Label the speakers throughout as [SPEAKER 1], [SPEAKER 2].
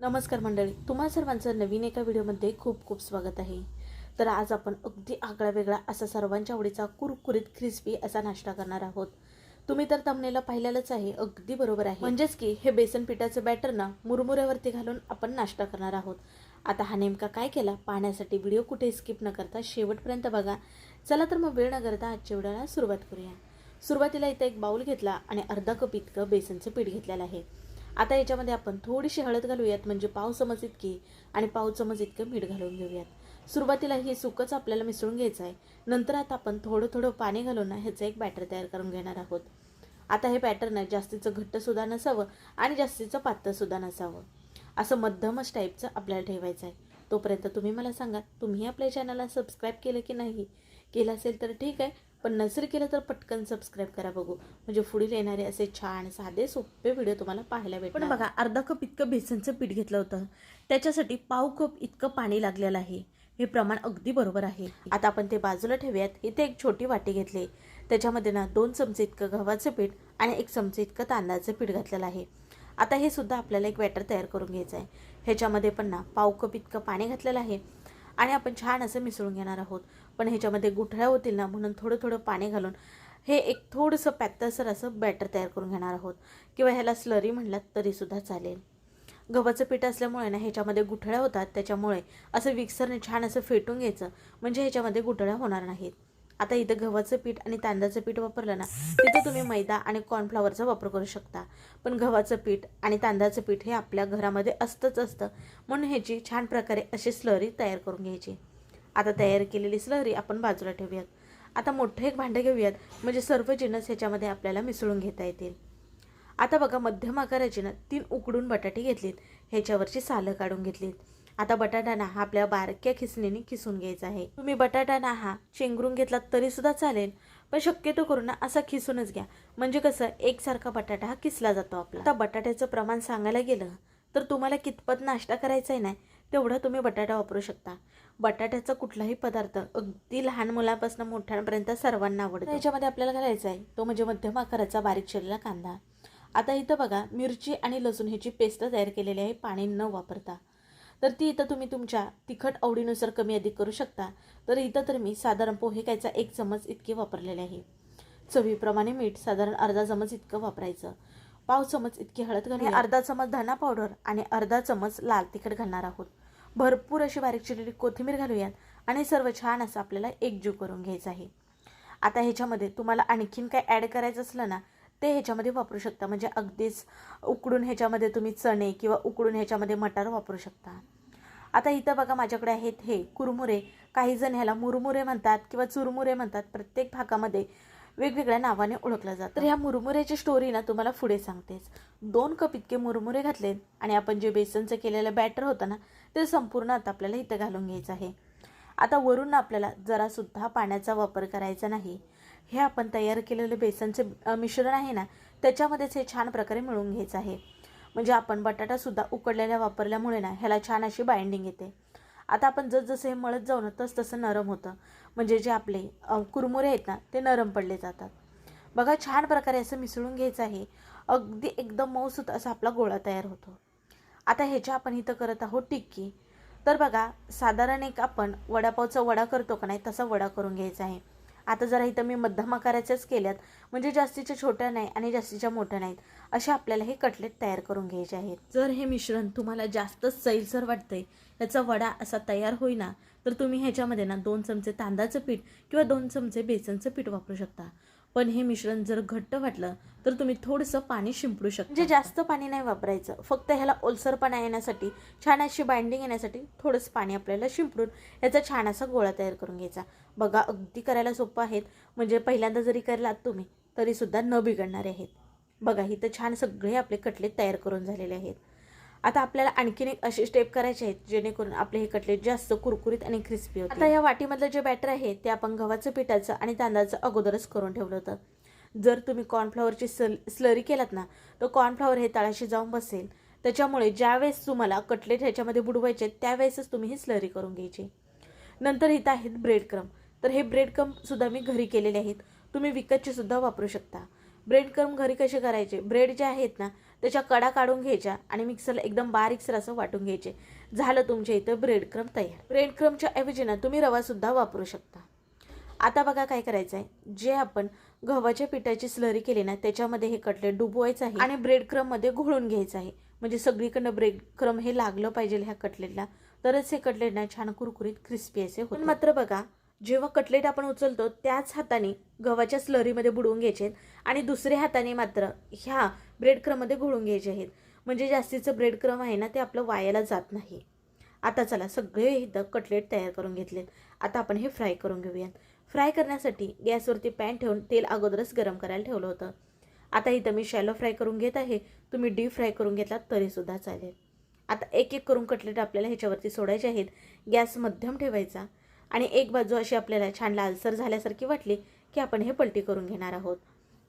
[SPEAKER 1] नमस्कार मंडळी तुम्हा सर्वांचं नवीन एका व्हिडिओमध्ये खूप खूप स्वागत आहे. तर आज आपण अगदी आगळा वेगळा असा सर्वांच्या आवडीचा कुरकुरीत क्रिस्पी असा नाश्ता करणार आहोत. तुम्ही तर तमनेला पाहिलेलंच आहे अगदी बरोबर आहे. म्हणजेच की हे बेसन पिठाचं बॅटर ना मुरमुऱ्यावरती घालून आपण नाश्ता करणार आहोत. आता हा नेमका काय केला पाहण्यासाठी व्हिडिओ कुठे स्किप न करता शेवटपर्यंत बघा. चला तर मग वेळ न करता आजच्या व्हिडिओला सुरुवात करूया. सुरुवातीला इथं एक बाऊल घेतला आणि अर्धा कप इतकं बेसनचं पीठ घेतलेलं आहे. आता याच्यामध्ये आपण थोडीशी हळद घालूयात म्हणजे पाव चमच इतकी आणि पाव चमच इतकं मीठ घालून घेऊयात. सुरुवातीला हे सुकंच आपल्याला मिसळून घ्यायचं आहे. नंतर आता आपण थोडं थोडं पाणी घालून ना ह्याचं एक बॅटर तयार करून घेणार आहोत. आता हे बॅटर ना जास्तीचं घट्टसुद्धा नसावं आणि जास्तीचं पातळसुद्धा नसावं. असं मध्यमच टाईपचं आपल्याला ठेवायचं आहे. तोपर्यंत तुम्ही मला सांगा तुम्ही आपल्या चॅनलला सबस्क्राईब केलं की नाही? केलं असेल तर ठीक आहे. पण नसेल केलं तर पटकन सबस्क्राईब करा बघू. म्हणजे पुढील येणारे असे छान साधे सोपे व्हिडिओ तुम्हाला पाहायला भेटतील पण बघा अर्धा कप इतकं बेसनचं पीठ घेतलं होतं. त्याच्यासाठी पाव कप इतकं पाणी लागलेलं आहे. हे प्रमाण अगदी बरोबर आहे. आता आपण ते बाजूला ठेवूयात. इथे एक छोटी वाटी घेतली. त्याच्यामध्ये ना दोन चमचे इतकं गव्हाचं पीठ आणि एक चमचे इतकं तांदळाचं पीठ घातलेलं आहे. आता हे सुद्धा आपल्याला एक बॅटर तयार करून घ्यायचं आहे. ह्याच्यामध्ये पण ना पाव कप इतकं पाणी घातलेलं आहे. आणि आपण छान असं मिसळून घेणार आहोत. पण ह्याच्यामध्ये गुठळ्या होतील ना म्हणून थोडं थोडं पाणी घालून हे एक थोडंसं पॅत्तसर असं बॅटर तयार करून घेणार आहोत. किंवा ह्याला स्लरी म्हणलात तरीसुद्धा चालेल. गव्हाचं पीठ असल्यामुळे ना ह्याच्यामध्ये गुठळ्या होतात त्याच्यामुळे असं विक्सरने छान असं फेटून घ्यायचं. म्हणजे ह्याच्यामध्ये गुठळ्या होणार नाहीत. आता इथं गव्हाचं पीठ आणि तांदळाचं पीठ वापरलं ना तिथं तुम्ही मैदा आणि कॉर्नफ्लॉवरचा वापर करू शकता. पण गव्हाचं पीठ आणि तांदळाचं पीठ हे आपल्या घरामध्ये असतंच असतं. म्हणून ह्याची छान प्रकारे अशी स्लरी तयार करून घ्यायची. आता तयार केलेली स्लरी आपण बाजूला ठेवूयात. आता मोठं एक भांडं घेऊयात म्हणजे सर्व जिनस ह्याच्यामध्ये आपल्याला मिसळून घेता येतील. आता बघा मध्यम आकाराची ना तीन उकडून बटाटे घेतलीत. ह्याच्यावरची सालं काढून घेतलीत. आता बटाटा हा आपल्या बारक्या खिसणीने खिसून घ्यायचा आहे. तुम्ही बटाटा ना हा चेंगरून घेतलात तरी सुद्धा चालेल पण शक्यतो करून ना असा खिसूनच घ्या. म्हणजे कसं एकसारखा बटाटा हा किसला जातो आपला. आता बटाट्याचं प्रमाण सांगायला गेलं तर तुम्हाला कितपत नाश्ता करायचा आहे ना तेवढा तुम्ही बटाटा वापरू शकता. बटाट्याचा कुठलाही पदार्थ अगदी लहान मुलापासून मोठ्यांपर्यंत सर्वांना आवडतो. याच्यामध्ये आपल्याला घालायचा आहे तो म्हणजे मध्यम आकाराचा बारीक चिरलेला कांदा. आता इथं बघा मिरची आणि लसूण ह्याची पेस्ट तयार केलेली आहे पाणी न वापरता. तर ती इथं तुम्ही तुमच्या तिखट आवडीनुसार कमी अधिक करू शकता. तर इथं तर मी साधारण पोहे कायचा एक चमच इतके वापरलेले आहे. चवीप्रमाणे मीठ साधारण अर्धा चमच इतकं वापरायचं. पाव चमच इतकी हळद घालून अर्धा चमच धना पावडर आणि अर्धा चमच लाल तिखट घालणार आहोत. भरपूर अशी बारीक चिरलेली कोथिंबीर घालूयात आणि सर्व छान असं आपल्याला एकजीव करून घ्यायचं आहे. आता ह्याच्यामध्ये तुम्हाला आणखीन काय ॲड करायचं असलं ना ते ह्याच्यामध्ये वापरू शकता. म्हणजे अगदीच उकडून ह्याच्यामध्ये तुम्ही चणे किंवा उकडून ह्याच्यामध्ये मटार वापरू शकता. आता इथं बघा माझ्याकडे आहेत हे कुरमुरे. काही जण ह्याला मुरमुरे म्हणतात किंवा चुरमुरे म्हणतात. प्रत्येक भागामध्ये वेगवेगळ्या नावाने ओळखलं जातं. तर ह्या मुरमुऱ्याची स्टोरी ना तुम्हाला पुढे सांगतेच. दोन कप इतके मुरमुरे घातलेत आणि आपण जे बेसनचं केलेलं बॅटर होतं ना ते संपूर्ण आता आपल्याला इथं घालून घ्यायचं आहे. आता वरून आपल्याला जरासुद्धा पाण्याचा वापर करायचा नाही. हे आपण तयार केलेलं बेसनचे मिश्रण आहे ना त्याच्यामध्येच हे छान प्रकारे मिळून घ्यायचं आहे. म्हणजे आपण बटाटासुद्धा उकडलेल्या वापरल्यामुळे ना ह्याला छान अशी बाइंडिंग येते. आता आपण जसजसं हे मळत जाऊ ना तस तसं नरम होतं. म्हणजे जे आपले कुरमुरे आहेत ना ते नरम पडले जातात. बघा छान प्रकारे असं मिसळून घ्यायचं आहे. अगदी एकदम मऊसूत असा आपला गोळा तयार होतो. आता ह्याच्या आपण इथं करत आहोत टिक्की. तर बघा साधारण एक आपण वडापावचा वडा करतो का नाही तसा वडा करून घ्यायचा आहे. आता जरा इथं मी मध्यम आकाराच्याच केल्यात. म्हणजे जास्तीच्या छोट्या नाही आणि जास्तीच्या मोठ्या नाहीत. असे आपल्याला हे कटलेट तयार करून घ्यायचे आहेत. जर हे मिश्रण तुम्हाला जास्त सैलसर वाटतंय याचा वडा असा तयार होईना तर तुम्ही ह्याच्यामध्ये ना दोन चमचे तांदळाचं पीठ किंवा दोन चमचे बेसनचं पीठ वापरू शकता. पण हे मिश्रण जर घट्ट वाटलं तर तुम्ही थोडंसं पाणी शिंपडू शकता. म्हणजे जास्त पाणी नाही वापरायचं. फक्त ह्याला ओलसरपणा येण्यासाठी छान अशी बाइंडिंग येण्यासाठी थोडंसं पाणी आपल्याला शिंपडून याचा छान असा गोळा तयार करून घ्यायचा. बघा अगदी करायला सोपं आहेत. म्हणजे पहिल्यांदा जरी करलात तुम्ही तरीसुद्धा न बिघडणारे आहेत. बघा इथं छान सगळे आपले कटलेट तयार करून झालेले आहेत. आता आपल्याला आणखीन एक असे स्टेप करायचे आहेत जेणेकरून आपले हे कटलेट जास्त कुरकुरीत आणि क्रिस्पी होते आता या वाटीमधलं जे बॅटर आहे ते आपण गव्हाचं पिठाचं आणि तांदळाचं अगोदरच करून ठेवलं होतं. जर तुम्ही कॉर्नफ्लॉवरची सल स्लरी केलात ना तर कॉर्नफ्लॉवर हे तळाशी जाऊन बसेल. त्याच्यामुळे ज्यावेळेस तुम्हाला कटलेट ह्याच्यामध्ये बुडवायचे त्यावेळेसच तुम्ही ही स्लरी करून घ्यायची. नंतर इथं आहेत ब्रेड क्रम तर हे ब्रेड क्रम सुद्धा मी घरी केलेले आहेत. तुम्ही विकतचे सुद्धा वापरू शकता. ब्रेड क्रम घरी कसे करायचे? ब्रेड जे आहेत ना त्याच्या कडा काढून घ्यायच्या आणि मिक्सरला एकदम बारीकसर असं वाटून घ्यायचे. झालं तुमच्या इथं ब्रेड क्रम तयार. ब्रेड क्रमच्या ऐवजी ना तुम्ही रवासुद्धा वापरू शकता. आता बघा काय करायचं आहे जे आपण गव्हाच्या पिठाची स्लरी केली ना त्याच्यामध्ये हे कटलेट डुबवायचं आहे आणि ब्रेड क्रममध्ये घोळून घ्यायचं आहे. म्हणजे सगळीकडनं ब्रेड क्रम हे लागलं पाहिजे ह्या कटलेटला. तरच हे कटलेट ना छान कुरकुरीत क्रिस्पी असे होते. मात्र बघा जेव्हा कटलेट आपण उचलतो त्याच हाताने गव्हाच्या स्लरीमध्ये बुडवून घ्यायचे आहेत आणि दुसऱ्या हाताने मात्र ह्या ब्रेड क्रममध्ये घोळून घ्यायचे आहेत. म्हणजे जास्तीचं ब्रेड क्रम आहे ना ते आपलं वायाला जात नाही. आता चला सगळे इथं कटलेट तयार करून घेतलेत. आता आपण हे फ्राय करून घेऊयात. फ्राय करण्यासाठी गॅसवरती पॅन ठेवून तेल अगोदरच गरम करायला ठेवलं होतं. आता इथं मी शॅलो फ्राय करून घेत आहे. तुम्ही डीप फ्राय करून घेतलात तरीसुद्धा चालेल. आता एक एक करून कटलेट आपल्याला ह्याच्यावरती सोडायचे आहेत. गॅस मध्यम ठेवायचा. आणि एक बाजू अशी आपल्याला छान लालसर झाल्यासारखी वाटली की आपण हे पलटी करून घेणार आहोत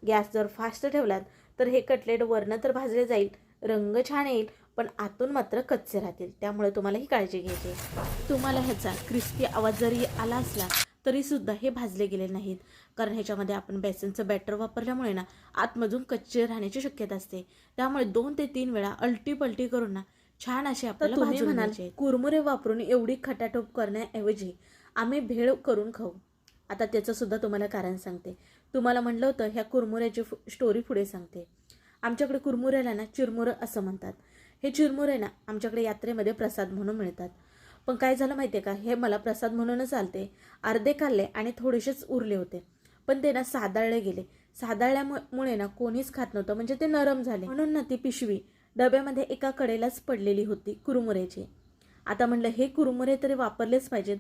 [SPEAKER 1] गॅस जर फास्ट ठेवलात तर हे कटलेट वरनं तर भाजले जाईल रंग छान येईल पण आतून मात्र कच्चे राहतील त्यामुळे तुम्हाला ही काळजी घ्यायची. तुम्हाला ह्याचा क्रिस्पी आवाज जरी आला असला तरीसुद्धा हे भाजले गेले नाहीत कारण ह्याच्यामध्ये आपण बेसनचं बॅटर वापरल्यामुळे ना आतमधून कच्चे राहण्याची शक्यता असते त्यामुळे दोन ते तीन वेळा अलटी पलटी करून ना छान असे आपल्याला
[SPEAKER 2] म्हणाल.
[SPEAKER 1] कुरमुरे वापरून एवढी खटाटोप करण्याऐवजी आम्ही भेळ करून खाऊ. आता त्याचं सुद्धा तुम्हाला कारण सांगते. तुम्हाला म्हणलं होतं ह्या कुरमुऱ्याची फु- स्टोरी पुढे सांगते. आमच्याकडे कुरमुऱ्याला ना चिरमुरं असं म्हणतात. हे चिरमुरे ना आमच्याकडे यात्रेमध्ये प्रसाद म्हणून मिळतात. पण काय झालं माहिती आहे का? हे मला प्रसाद म्हणूनच आलते अर्धे खाल्ले आणि थोडेसेच उरले होते. पण ते ना सादाळले गेले. सादाळल्यामुळे ना कोणीच खात नव्हतं. म्हणजे ते नरम झाले. म्हणून ना ती पिशवी डब्यामध्ये एका कडेलाच पडलेली होती कुरमुऱ्याची आता म्हणलं हे कुरमुरे तरी वापरलेच पाहिजेत.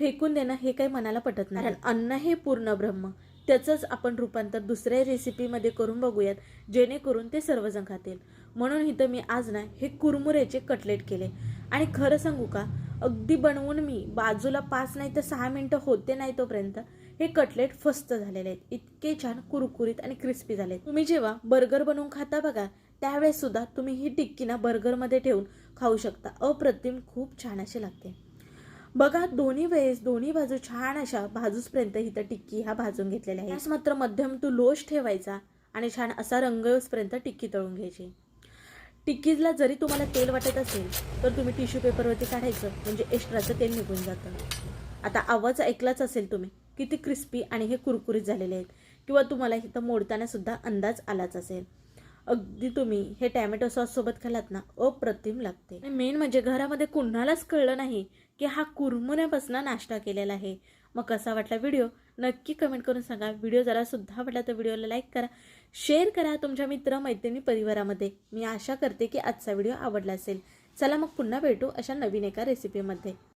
[SPEAKER 1] फेकून देणं हे काही मनाला पटत नाही. कारण अन्न हे पूर्ण ब्रह्म. त्याचंच आपण रूपांतर दुसऱ्या रेसिपीमध्ये करून बघूयात जेणेकरून ते सर्वजण खातील. म्हणून इथं मी आज ना हे कुरमुऱ्याचे कटलेट केले. आणि खरं सांगू का अगदी बनवून मी बाजूला पाच नाही तर सहा मिनटं होते नाही तोपर्यंत हे कटलेट फस्त झालेले आहेत. इतके छान कुरकुरीत आणि क्रिस्पी झाले तुम्ही जेव्हा बर्गर बनवून खाता बघा त्यावेळेस सुद्धा तुम्ही ही टिक्की ना बर्गरमध्ये ठेवून खाऊ शकता. अप्रतिम खूप छान असे लागते. बघा दोन्ही वेळेस दोन्ही बाजू छान अशा बाजूसपर्यंत इथं टिक्की ह्या भाजून घेतलेल्या आहेत. मात्र मध्यम तू लोश ठेवायचा आणि छान असा रंग येऊसपर्यंत टिक्की तळून घ्यायची. टिक्कीला जरी तुम्हाला तेल वाटत असेल तर तुम्ही टिश्यू पेपरवरती काढायचं म्हणजे एक्स्ट्राचं तेल निघून जातं. आता आवाज ऐकलाच असेल तुम्ही किती क्रिस्पी आणि हे कुरकुरीत झालेले आहेत. किंवा तुम्हाला इथं मोडताना सुद्धा अंदाज आलाच असेल. अगदी तुम्ही हे टॅमॅटो सॉस सोबत खालात ना अप्रतिम लागते. मेन म्हणजे घरामध्ये कुणालाच कळलं नाही की हा कुरमुऱ्यापासून नाश्ता केलेला आहे. मग कसा वाटला व्हिडिओ नक्की कमेंट करून सांगा. व्हिडिओ जरा सुद्धा वाटला तर व्हिडिओला लाईक करा. शेअर करा तुमच्या मित्र मैत्रिणी परिवारामध्ये. मी आशा करते की आजचा व्हिडिओ आवडला असेल. चला मग पुन्हा भेटू अशा नवीन एका रेसिपीमध्ये